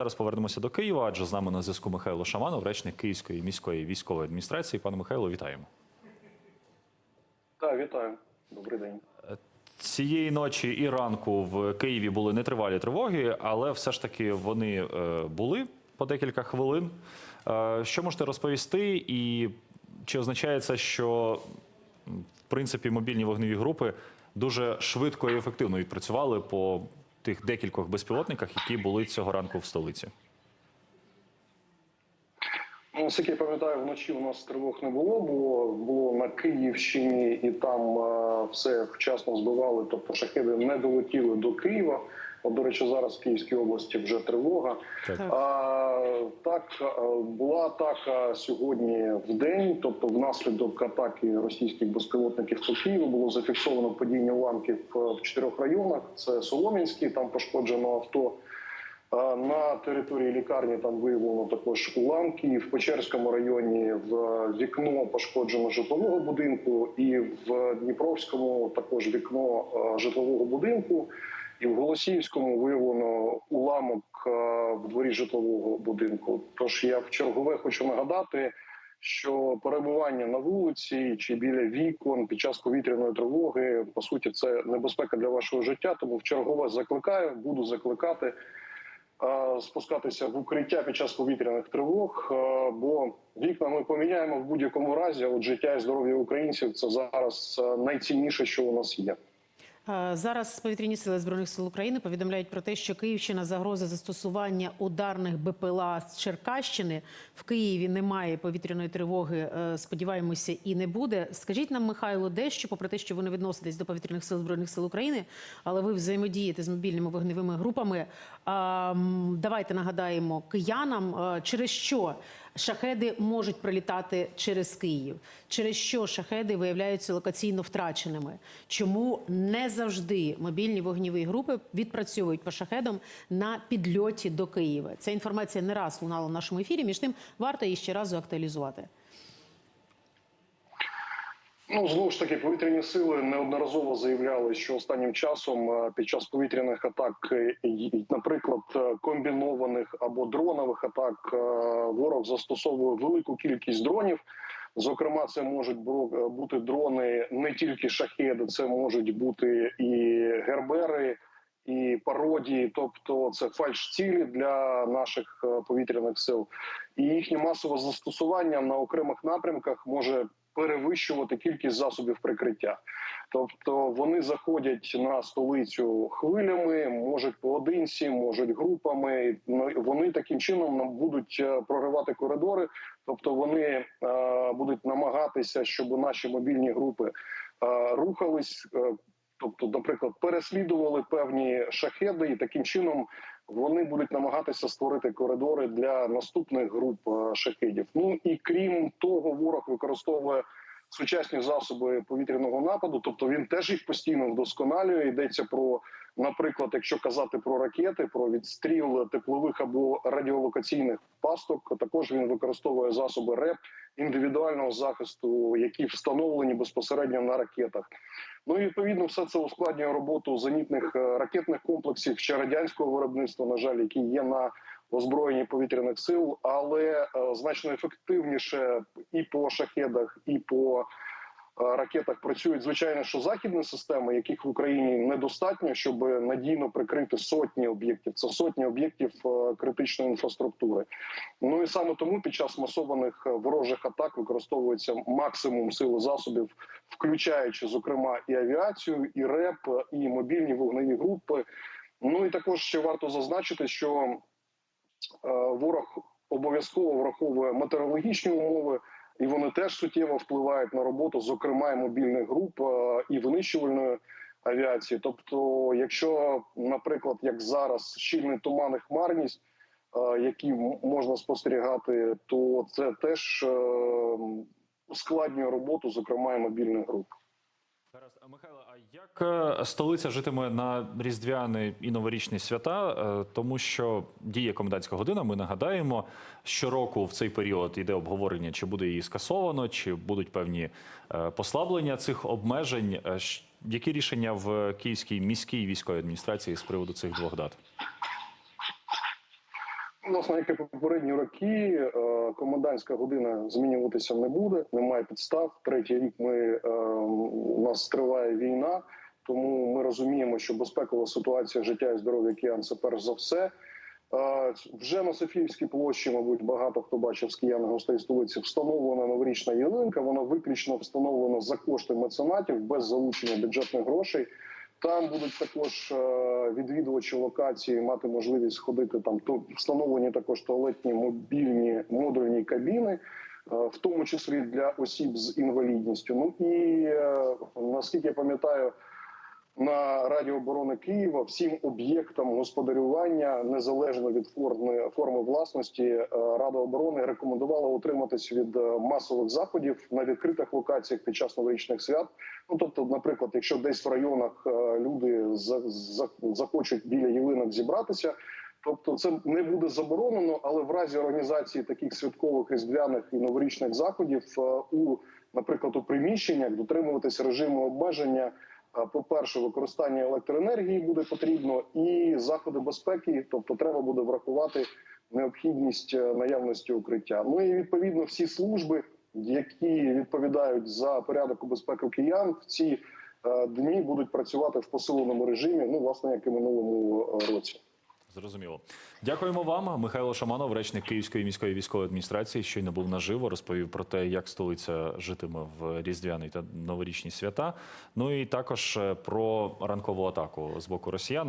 Зараз повернемося до Києва, адже з нами на зв'язку Михайло Шаманов, речник Київської міської військової адміністрації. Пане Михайло, вітаємо. Так, вітаю. Добрий день. Цієї ночі і ранку в Києві були нетривалі тривоги, але все ж таки вони е, були по декілька хвилин. Е, Що можете розповісти, і чи означає це, що в принципі мобільні вогневі групи дуже швидко і ефективно відпрацювали по тих декількох безпілотниках, які були цього ранку в столиці? Ну, наскільки я пам'ятаю, вночі у нас тривог не було, бо було на Київщині, і там е, все вчасно збивали, тобто шахеди не долетіли до Києва. От, до речі, зараз в Київській області вже тривога. Так. А, так, е, була атака сьогодні в день, тобто внаслідок атаки російських безпілотників по Києву було зафіксовано падіння уламків е, в чотирьох районах. Це Солом'янський, там пошкоджено авто. На території лікарні там виявлено також уламки. В Печерському районі в вікно пошкоджено житлового будинку, і в Дніпровському також вікно е, житлового будинку. І в Голосіївському виявлено уламок е, в дворі житлового будинку. Тож я в чергове хочу нагадати, що перебування на вулиці чи біля вікон під час повітряної тривоги по суті це небезпека для вашого життя. Тому в чергове закликаю, буду закликати е, спускатися в укриття під час повітряних тривог. е, Бо вікна ми поміняємо в будь-якому разі. От життя і здоров'я українців це зараз найцінніше, що у нас є. Е, Зараз повітряні сили збройних сил України повідомляють про те, що Київщина загроза застосування ударних БПЛА з Черкащини. В Києві немає повітряної тривоги. е, Сподіваємося, і не буде. Скажіть нам, Михайло, дещо, попри те, що ви не відноситесь до повітряних сил збройних сил України, але ви взаємодієте з мобільними вогневими групами. Давайте нагадаємо киянам, е, через що шахеди можуть прилітати через Київ, через що шахеди виявляються локаційно втраченими. Чому не завжди мобільні вогніві групи відпрацьовують по шахедам на підльоті до Києва? Ця інформація не раз лунала в нашому ефірі. Між тим варто її ще разу актуалізувати. Ну знову ж таки, повітряні сили неодноразово заявляли, що останнім часом е, під час повітряних атак, е, наприклад, е, комбінованих або дронових атак, ворог застосовує велику кількість дронів. Зокрема, це можуть бу- бути дрони не тільки шахеди, це можуть бути і гербери, і пародії, тобто це фальш-цілі для наших повітряних сил, і їхнє масове застосування на окремих напрямках може перевищувати кількість засобів прикриття. Тобто вони заходять на столицю хвилями, можуть поодинці, можуть групами. Ну, Вони таким чином будуть е, проривати коридори. Тобто вони е, будуть намагатися, щоб наші мобільні групи е, рухались. Тобто, наприклад, переслідували певні шахеди, і таким чином вони будуть намагатися створити коридори для наступних груп е, шахедів. Ну і крім того, ворог використовує сучасні засоби повітряного нападу, тобто він теж їх постійно вдосконалює. Йдеться про, наприклад, якщо казати про ракети, про відстріл теплових або радіолокаційних пасток. Також він використовує засоби РЕП індивідуального захисту, які встановлені безпосередньо на ракетах. Ну і відповідно, все це ускладнює роботу зенітних е, ракетних комплексів ще радянського виробництва, на жаль, які є на озброєнні повітряних сил, але е, значно ефективніше і по шахедах, і по е, ракетах працюють звичайно, що західні системи, яких в Україні недостатньо, щоб надійно прикрити сотні об'єктів. Це сотні об'єктів е, критичної інфраструктури. Ну і саме тому під час масованих ворожих атак використовується максимум сил засобів, включаючи зокрема і авіацію, і РЕП, і мобільні вогневі групи. Ну і також ще варто зазначити, що ворог обов'язково враховує метеорологічні умови, і вони теж суттєво впливають на роботу, зокрема і мобільних груп е, і винищувальної авіації. Тобто, якщо, наприклад, як зараз щільний туман і хмарність, е, які можна спостерігати, то це теж е, ускладнює роботу, зокрема і мобільних груп. Гаразд. Михайло, а як е, столиця житиме на різдвяні і новорічні свята? Е, Тому що діє комендантська година. Ми нагадаємо, щороку в цей період йде обговорення, чи буде її скасовано, чи будуть певні е, послаблення цих обмежень. Які рішення в Київській міській військовій адміністрації з приводу цих двох дат? Власне, як і попередні роки, е, комендантська година змінюватися не буде. Немає підстав. Третій рік ми е, у нас триває війна, тому ми розуміємо, що безпекова ситуація життя і здоров'я киян це перш за все. Е, Вже на Софіївській площі, мабуть, багато хто бачив з киян гостей столиці. Встановлена новорічна ялинка. Вона виключно встановлена за кошти меценатів без залучення бюджетних грошей. Там будуть також відвідувачі локації мати можливість ходити там. То встановлені також туалетні мобільні модульні кабіни, е, в тому числі для осіб з інвалідністю. Ну і е, наскільки я пам'ятаю. На Раді оборони Києва всім об'єктам господарювання незалежно від форми форми власності е, Рада оборони рекомендувала утриматись від е, масових заходів на відкритих локаціях під час новорічних свят. Ну тобто, наприклад, якщо десь в районах е, люди за, за, захочуть біля ялинок зібратися. Тобто це не буде заборонено, але в разі організації таких святкових різдвяних і новорічних заходів у, наприклад, у приміщеннях дотримуватись режиму обмеження. А, По-перше, використання електроенергії буде потрібно, і заходи безпеки, тобто треба буде врахувати необхідність е, наявності укриття. Ну і відповідно всі служби, які відповідають за порядок безпеки киян, в ці е, дні будуть працювати в посиленому режимі. Ну, власне, як і минулому е, році. Зрозуміло. Дякуємо вам. Михайло Шаманов, речник Київської міської військової адміністрації, щойно був наживо, розповів про те, як столиця житиме в різдвяний та новорічні свята. Ну і також е, про ранкову атаку з боку росіян.